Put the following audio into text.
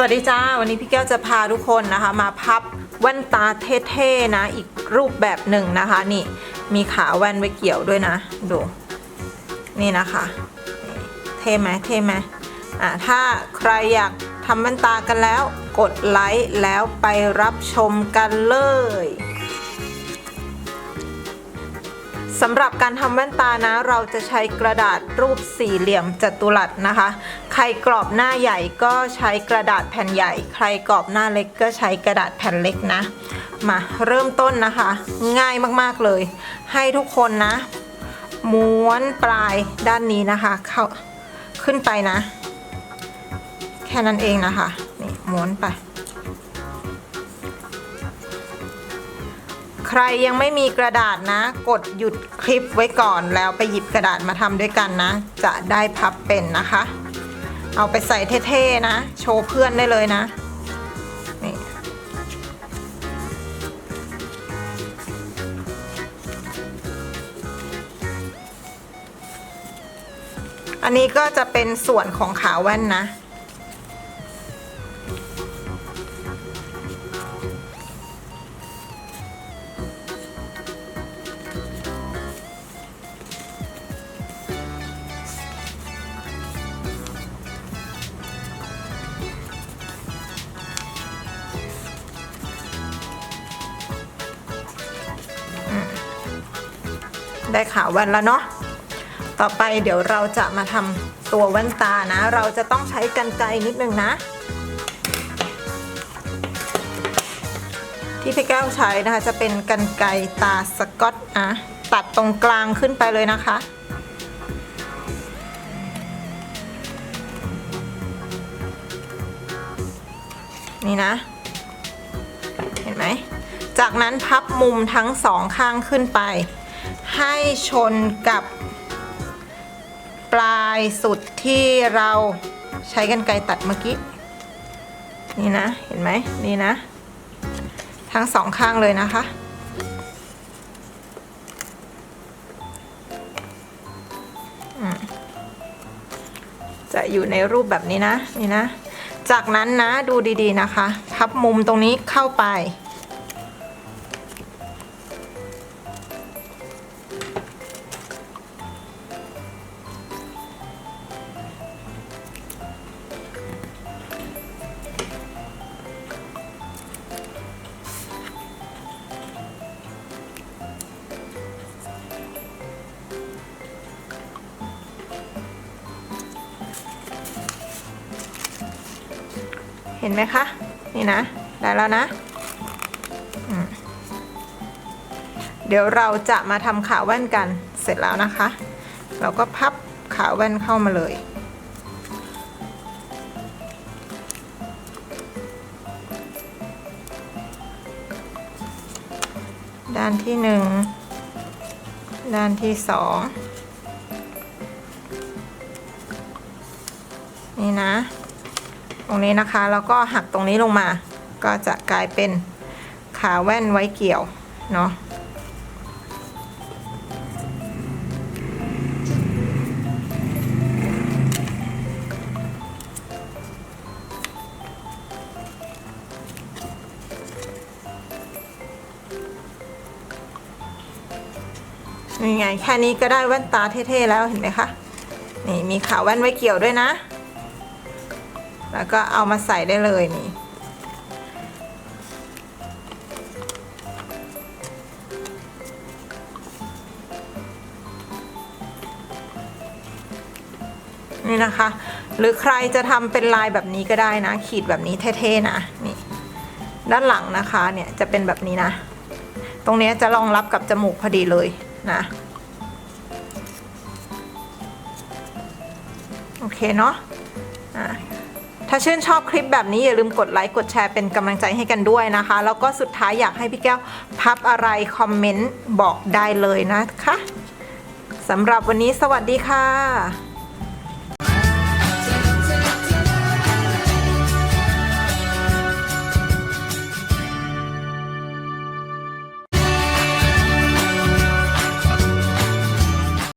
วัสดีจ้า วันนี้พี่แก้วจะพาทุกคนนะคะมาพับแว่นตาเท่ๆนะ อีกรูปแบบหนึ่งนะคะ นี่มีขาแว่นไว้เกี่ยวด้วยนะ ดู นี่นะคะ เท่ไหมเท่ไหมอ่าถ้าใครอยากทำแว่นตากันแล้ว กดไลค์แล้วไปรับชมกันเลย สำหรับการทำแว่นตานะ เราจะใช้กระดาษรูปสี่เหลี่ยมจัตุรัสนะคะ ใครกรอบหน้าใหญ่ก็ใช้กระดาษแผ่นใหญ่ ใครกรอบหน้าเล็กก็ใช้กระดาษแผ่นเล็กนะ มาเริ่มต้นนะคะ ง่ายมากๆเลย ให้ทุกคนนะ ม้วนปลายด้านนี้นะคะ เข้าขึ้นไปนะ แค่นั้นเองนะคะ นี่ม้วนไป ใครยังไม่มีกระดาษนะ กดหยุดคลิปไว้ก่อนแล้วไปหยิบกระดาษมาทำด้วยกันนะ จะได้พับเป็นนะคะ เอาไปใส่เท่ๆนะ โชว์เพื่อนได้เลยนะนี่อันนี้ก็จะเป็นส่วนของขาแว่นนะ ได้ขาแว่นแล้วเนาะต่อไปเดี๋ยวเราจะมาทำตัวแว่นตานะ เราจะต้องใช้กันไกรนิดนึงนะ ที่พี่แก้วใช้นะคะจะเป็นกันไกรตาสกอตอะตัดตรงกลางขึ้นไปเลยนะคะนี่นะ เห็นไหม จากนั้นพับมุมทั้งสองข้างขึ้นไป ให้ชนกับปลายสุดที่เราใช้กันไกรตัดเมื่อกี้ นี่นะ เห็นไหมนี่นะ ทั้งสองข้างเลยนะคะ จะอยู่ในรูปแบบนี้นะ นี่นะ จากนั้นนะดูดีๆนะคะ พับมุมตรงนี้เข้าไป เห็นไหมคะ นี่นะ ได้แล้วนะเดี๋ยวเราจะมาทำขาแว่นกันเสร็จแล้วนะคะ เราก็พับขาแว่นเข้ามาเลยด้านที่หนึ่งด้านที่สองนี่นะ ตรงนี้นะคะ แล้วก็หักตรงนี้ลงมา ก็จะกลายเป็นขาแว่นไว้เกี่ยวเนาะนี่ไงแค่นี้ก็ได้แว่นตาเท่ๆแล้วเห็นไหมคะ นี่มีขาแว่นไว้เกี่ยวด้วยนะ แล้วก็เอามาใส่ได้เลยนี่ นี่นะคะ หรือใครจะทำเป็นลายแบบนี้ก็ได้นะ ขีดแบบนี้เท่ๆนะนี่ด้านหลังนะคะเนี่ยจะเป็นแบบนี้นะ ตรงนี้จะรองรับกับจมูกพอดีเลยนะโอเคเนาะอะ ถ้าชื่นชอบคลิปแบบนี้อย่าลืมกดไลค์กดแชร์เป็นกำลังใจให้กันด้วยนะคะ แล้วก็สุดท้ายอยากให้พี่แก้วพับอะไรคอมเมนต์บอกได้เลยนะคะสำหรับวันนี้สวัสดีค่ะ